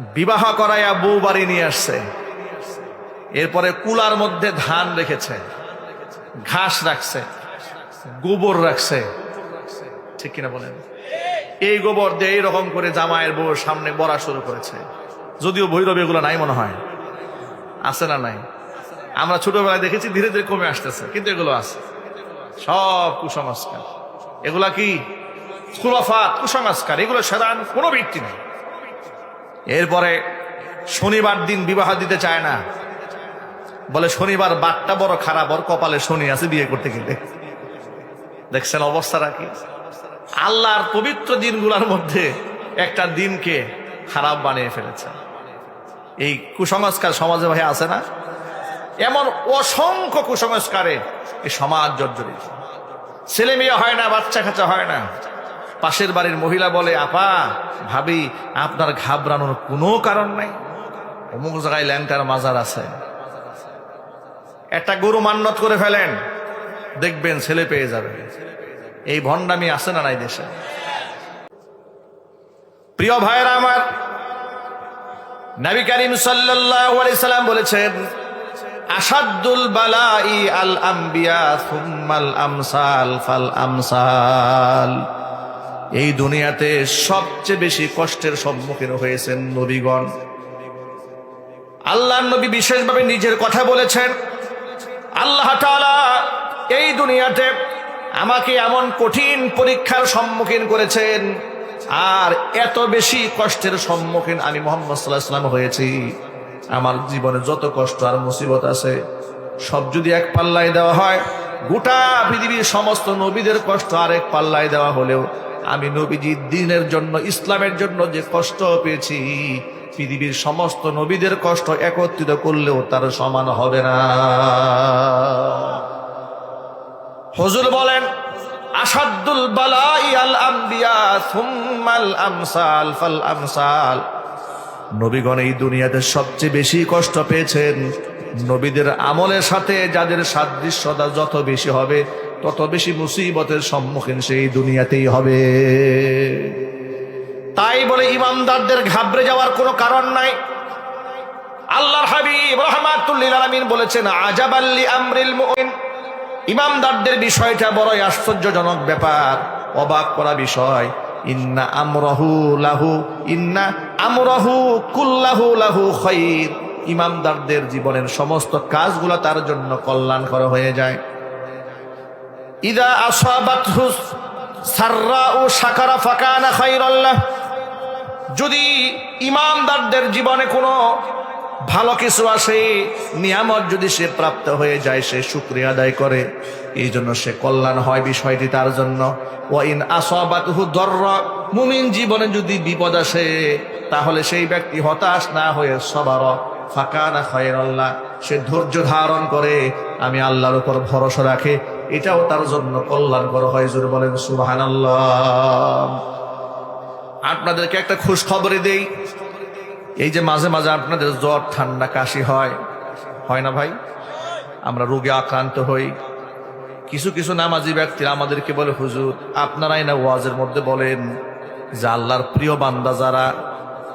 বিবাহ করাইয়া বউ বাড়ি নিয়ে আসছে। এরপরে কুলার মধ্যে ধান রেখেছে, ঘাস রাখছে, গোবর রাখছে। ঠিক কিনা বলেন? এই গোবর দিয়ে এইরকম করে জামাইয়ের বউর সামনে বড়া শুরু করেছে। যদিও ভৈরব এগুলো নাই মনে হয়। আছে না নাই? আমরা ছোটবেলায় দেখেছি, ধীরে ধীরে কমে আসতেছে, কিন্তু এগুলো আছে। সব কুসংস্কার। এগুলা কি? কুসংস্কার, এগুলো সাধারণ কোনো ভিত্তি নেই। এরপরে শনিবার দিন বিবাহ দিতে চায় না। বলে, শনিবার বাটটা বড় খারাপ, ওর কপালে শনি আছে বিয়ে করতে গেলে। দেখছেন অবস্থাটা কি? আল্লাহর পবিত্র দিনগুলোর মধ্যে একটা দিনকে খারাপ বানিয়ে ফেলেছে। এই কুসংস্কার সমাজে ভাই আছে না? এমন অসংখ্য কুসংস্কারে এই সমাজ জর্জরিত। ছেলে মেয়ে হয় না বাচ্চা কাচ্চা হয় না। পাশের বাড়ির মহিলা বলে, আপা, ভাবি, আপনার ঘাবড়ানোর কোনো কারণ নাই। অমুক জায়গায় ল্যাংটার মাজার আছে। একটা গরু মান্নত করে ফেলেন, দেখবেন ছেলে পেয়ে যাবে। এই ভণ্ডামি আছে না নাই দেশে? প্রিয় ভাইরা আমার, নবী করিম সাল্লাম বলেছেন আসাদুল বালাই আল আম্বিয়া সুম্মাল আমসাল ফাল আমসাল। এই দুনিয়াতে সবচেয়ে বেশি কষ্টের সম্মুখীন হয়েছেন নবীগণ। আল্লাহ নবী বিশেষভাবে নিজের কথা বলেছেন। আল্লাহ এই দুনিয়াতে আমাকে এমন কঠিন পরীক্ষার সম্মুখীন করেছেন, আর এত বেশি কষ্টের সম্মুখীন আমি মোহাম্মদ সাল্লাহ হয়েছি। আমার জীবনে যত কষ্ট আর মুসিবত আছে, সব যদি এক পাল্লায় দেওয়া হয়, গোটা পৃথিবীর সমস্ত নবীদের কষ্ট আরেক পাল্লায় দেওয়া হলেও আমি নবীজি দিনের জন্য, ইসলামের জন্য যে কষ্ট পেয়েছি, পৃথিবীর সমস্ত নবীদের কষ্ট একত্রিত করলেও তার সমান হবে না। হজুর বলেন আসাদুল বালাই আল আম্বিয়া সুম্মাল আমসাল ফাল আমসাল। নবীগণ এই দুনিয়াতে সবচেয়ে বেশি কষ্ট পেয়েছেন। নবীদের আমলের সাথে যাদের সাদৃশ্যতা যত বেশি হবে তত বেশি মুসিবতের সম্মুখীন সেই দুনিয়াতেই হবে। তাই বলে ইমামদারদের ঘাবড়ে যাওয়ার কোনো কারণ নাই। আল্লাহর হাবিব রহমাতুল্লিল আলামিন বলেছেন আজাবাল্লি আমরিল মুমিন। ইমামদারদের বিষয়টা বড়ই আশ্চর্যজনক ব্যাপার, অবাক করা বিষয়। ইন্না আমরাহু লাহু, ইন্না আমরাহু কুল্লাহু লাহু খৈর। ইমামদারদের জীবনের সমস্ত কাজগুলো তার জন্য কল্যাণকর হয়ে যায়। ইদা আসাবাত সাররা ও সাকারা ফাকানা খাইরাল্লাহ যদি ইমানদারদের জীবনে কোনো ভালো কিছু আসে, নিয়ামত যদি সে প্রাপ্ত হয়ে যায়, সে শুক্রিয়া আদায় করে। এই জন্য সে কল্যাণ হয় বিষয়টি তার জন্য। ওয়াইন আসাবাতহু দর্রা, মুমিন জীবনে যদি বিপদ আসে, তাহলে সেই ব্যক্তি হতাশ না হয়ে সবার ফাঁকা খয়েরাল্লাহ সে ধৈর্য ধারণ করে। আমি আল্লাহর উপর ভরসা রাখে। এটাও তার জন্য কল্যাণকর হয়, জোরে বলেন, সুবহানাল্লাহ। আপনাদেরকে একটা খুশ খবরে দেই। এই যে মাঝে মাঝে আপনাদের জ্বর, ঠান্ডা, কাশি হয় হয় না ভাই? আমরা রোগে আক্রান্ত হই। কিছু কিছু নামাজি ব্যক্তিরা আমাদেরকে বলে, হুজুর, আপনারাই না ওয়াজের মধ্যে বলেন যে আল্লাহর প্রিয় বান্দা যারা,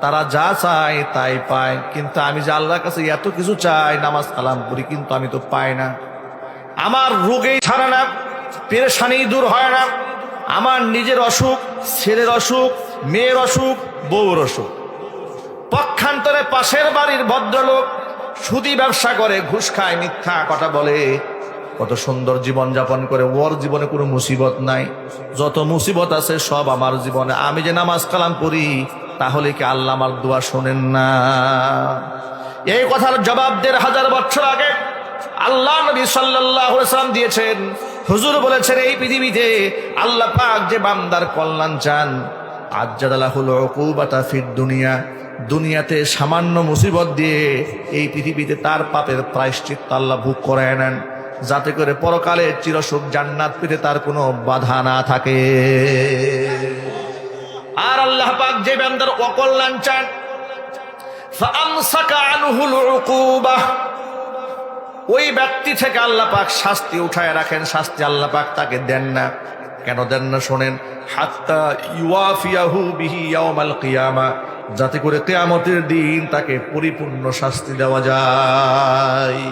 তারা যা চায় তাই পায়। কিন্তু আমি যে আল্লাহর কাছে এত কিছু চাই, নামাজ কালাম করি, কিন্তু আমি তো পাই না। আমার রোগেই ছাড়ে না, পেরেশানি দূর হয় না, আমার নিজের অসুখ, ছেলের অসুখ, মেয়ের অসুখ, বউর অসুখ। পক্ষান্তরে পাশের বাড়ির ভদ্রলোক সুদি ব্যবসা করে, ঘুষ খায়, মিথ্যা কথা বলে। কত সুন্দর জীবন যাপন করে, ওর জীবনে কোনো মুসিবত নাই। যত মুসিবত আছে সব আমার জীবনে। আমি যে নামাজ কালাম করি তাহলে কি আল্লাহ আমার দোয়া শোনেন না? এই কথার জবাব দেড় হাজার বছর আগে আল্লাহ নবী সাল্লাম দিয়েছেন, হুজুর বলেছেন, এই পৃথিবীতে আল্লাহ পাক যে বান্দার কল্যাণ চান আজ্জাদালা আজ্জাদালাহুল অকুবাতা ফির দুনিয়া, দুনিয়াতে সামান্য মুসিবত দিয়ে এই পৃথিবীতে তার পাপের প্রায়শ্চিত্ত আল্লাহ ভোগ করায় নেন, যাতে করে পরকালে চিরসুখ জান্নাত পেতে তার কোনো বাধা না থাকে। আর আল্লাহ পাক যে বান্দার অকল্যাণ চান ফামসাকা আনহুল উকুবাহ ওই ব্যক্তি থেকে আল্লাহ পাক শাস্তি উঠায় রাখেন, শাস্তি আল্লাহ পাক তাকে দেন না। কেন দেন না শোনেন, হাত্তা ইউয়াফিয়াহু বিহি ইয়াউমাল কিয়ামা, যাতে করে কেয়ামতের দিন তাকে পরিপূর্ণ শাস্তি দেওয়া যায়।